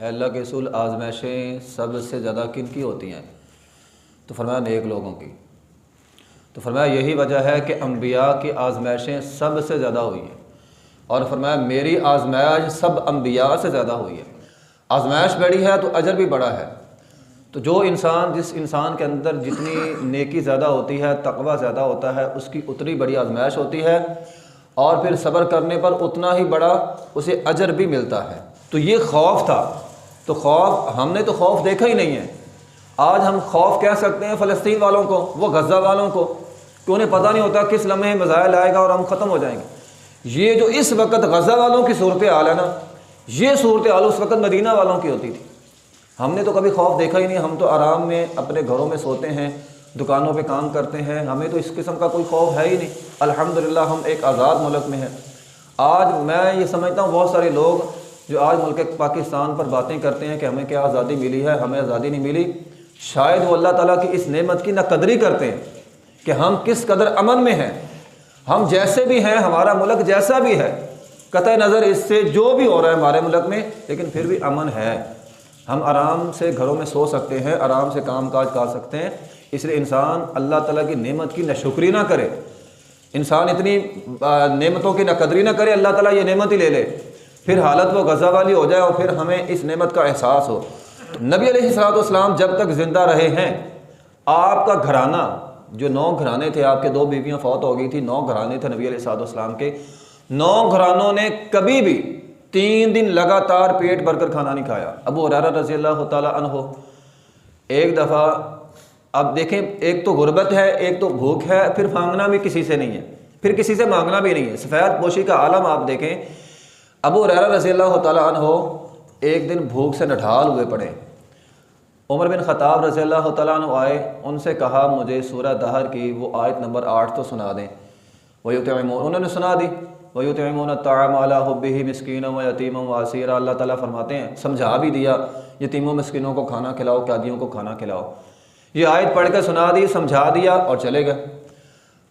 اے اللہ کے اصول آزمائشیں سب سے زیادہ کن کی ہوتی ہیں؟ تو فرمایا نیک لوگوں کی۔ تو فرمایا یہی وجہ ہے کہ انبیاء کی آزمائشیں سب سے زیادہ ہوئی ہیں۔ اور فرمایا میری آزمائش سب انبیاء سے زیادہ ہوئی ہے۔ آزمائش بڑی ہے تو اجر بھی بڑا ہے۔ تو جو انسان، جس انسان کے اندر جتنی نیکی زیادہ ہوتی ہے، تقوی زیادہ ہوتا ہے، اس کی اتنی بڑی آزمائش ہوتی ہے۔ اور پھر صبر کرنے پر اتنا ہی بڑا اسے اجر بھی ملتا ہے۔ تو یہ خوف تھا۔ تو خوف ہم نے تو خوف دیکھا ہی نہیں ہے۔ آج ہم خوف کہہ سکتے ہیں فلسطین والوں کو، وہ غزہ والوں کو۔ کہ انہیں پتہ نہیں ہوتا کس لمحے مزائل آئے گا اور ہم ختم ہو جائیں گے۔ یہ جو اس وقت غزہ والوں کی صورت حال ہے نا، یہ صورت حال اس وقت مدینہ والوں کی ہوتی تھی۔ ہم نے تو کبھی خوف دیکھا ہی نہیں، ہم تو آرام میں اپنے گھروں میں سوتے ہیں، دکانوں پہ کام کرتے ہیں، ہمیں تو اس قسم کا کوئی خوف ہے ہی نہیں۔ الحمدللہ ہم ایک آزاد ملک میں ہیں۔ آج میں یہ سمجھتا ہوں بہت سارے لوگ جو آج ملک پاکستان پر باتیں کرتے ہیں کہ ہمیں کیا آزادی ملی ہے، ہمیں آزادی نہیں ملی، شاید وہ اللہ تعالیٰ کی اس نعمت کی نہ قدری کرتے ہیں کہ ہم کس قدر امن میں ہیں۔ ہم جیسے بھی ہیں، ہمارا ملک جیسا بھی ہے۔ قطع نظر اس سے جو بھی ہو رہا ہے ہمارے ملک میں، لیکن پھر بھی امن ہے۔ ہم آرام سے گھروں میں سو سکتے ہیں، آرام سے کام کاج کر سکتے ہیں۔ اس لیے انسان اللہ تعالیٰ کی نعمت کی نہ شکری نہ کرے۔ انسان اتنی نعمتوں کی نہ قدری نہ کرے، اللہ تعالیٰ یہ نعمت ہی لے لے۔ پھر حالت وہ غزہ والی ہو جائے اور پھر ہمیں اس نعمت کا احساس ہو۔ نبی علیہ السلاۃ والسلام جب تک زندہ رہے ہیں، آپ کا گھرانہ، جو نو گھرانے تھے، آپ کے دو بیویاں فوت ہو گئی تھی نو گھرانے تھے نبی علیہ السلاۃ والسلام کے۔ نو گھرانوں نے کبھی بھی تین دن لگاتار پیٹ بھر کر کھانا نہیں کھایا۔ ابو حرارہ رضی اللہ تعالیٰ عنہ، ایک دفعہ، اب دیکھیں، ایک تو غربت ہے، ایک تو بھوک ہے، پھر مانگنا بھی کسی سے نہیں ہے۔ پھر کسی سے مانگنا بھی نہیں ہے۔ سفید پوشی کا عالم آپ دیکھیں ابو حرارہ رضی اللہ تعالیٰ عنہ ایک دن بھوک سے نڈھال ہوئے پڑے۔ عمر بن خطاب رضی اللہ تعالیٰ عنہ آئے، ان سے کہا، مجھے سورہ دہر کی وہ آیت نمبر آٹھ تو سنا دیں۔ وہ انہوں نے سنا دی۔ ویتعمون الطعام على حبه مسکینا و یتیما و اسیرا اللہ تعالیٰ فرماتے ہیں، سمجھا بھی دیا، یتیموں مسکینوں کو کھانا کھلاؤ قیدیوں کو کھانا کھلاؤ۔ یہ آیت پڑھ کے سنا دی، سمجھا دیا اور چلے گئے۔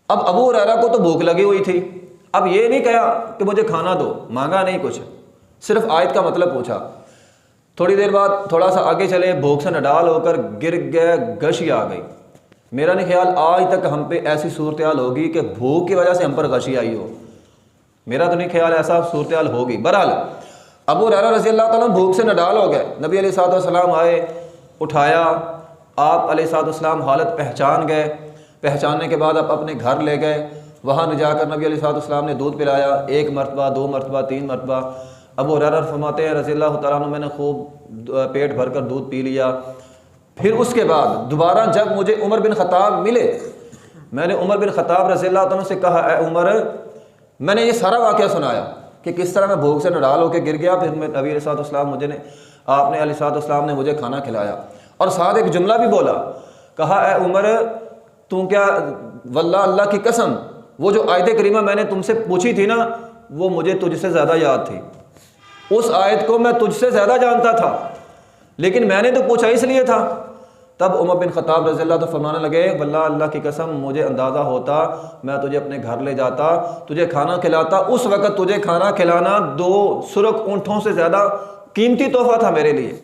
اب ابو ریرا کو تو بھوک لگی ہوئی تھی۔ اب یہ نہیں کہا کہ مجھے کھانا دو، مانگا نہیں کچھ۔ صرف آیت کا مطلب پوچھا۔ تھوڑی دیر بعد تھوڑا سا آگے چلے، بھوک سے نڈال ہو کر گر گئے گشی آ گئی۔ میرا نہیں خیال آج تک ہم پہ ایسی صورتحال ہوگی کہ بھوک کی وجہ سے ہم پر غشی آئی ہو۔ میرا تو نہیں خیال ایسا صورتحال ہوگی۔ بہرحال، ابو ریرا رضی اللہ تعالیٰ بھوک سے نڈال ہو گئے۔ نبی علیہ صاحب والسلام آئے، اٹھایا۔ آپ علیہ صاحب والسلام حالت پہچان گئے۔ پہچاننے کے بعد آپ اپنے گھر لے گئے۔ وہاں جا کر نبی علیہ صاحب والسلام نے دودھ پلایا، ایک مرتبہ، دو مرتبہ، تین مرتبہ۔ ابو ریرا فرماتے ہیں، رضی اللہ تعالیٰ عنہ، میں نے خوب پیٹ بھر کر دودھ پی لیا۔ پھر اس کے بعد دوبارہ جب مجھے عمر بن خطاب ملے، میں نے عمر بن خطاب رضی اللہ تعالیٰ سے کہا، اے عمر، میں نے یہ سارا واقعہ سنایا کہ کس طرح میں بھوک سے نڈال ہو کے گر گیا۔ پھر میں نبی علیہ صاحب السلام مجھے نے، آپ نے، علیہ صاحب السلام نے مجھے کھانا کھلایا۔ اور ساتھ ایک جملہ بھی بولا، کہا، اے عمر، تو کیا، واللہ اللہ کی قسم وہ جو آیت کریمہ میں نے تم سے پوچھی تھی نا، وہ مجھے تجھ سے زیادہ یاد تھی۔ اس آیت کو میں تجھ سے زیادہ جانتا تھا، لیکن میں نے تو پوچھا اس لیے تھا۔ تب عمر بن خطاب رضی اللہ تو فرمانے لگے، واللہ اللہ کی قسم، مجھے اندازہ ہوتا، میں تجھے اپنے گھر لے جاتا، تجھے کھانا کھلاتا، اس وقت تجھے کھانا کھلانا دو سرخ اونٹوں سے زیادہ قیمتی تحفہ تھا میرے لیے۔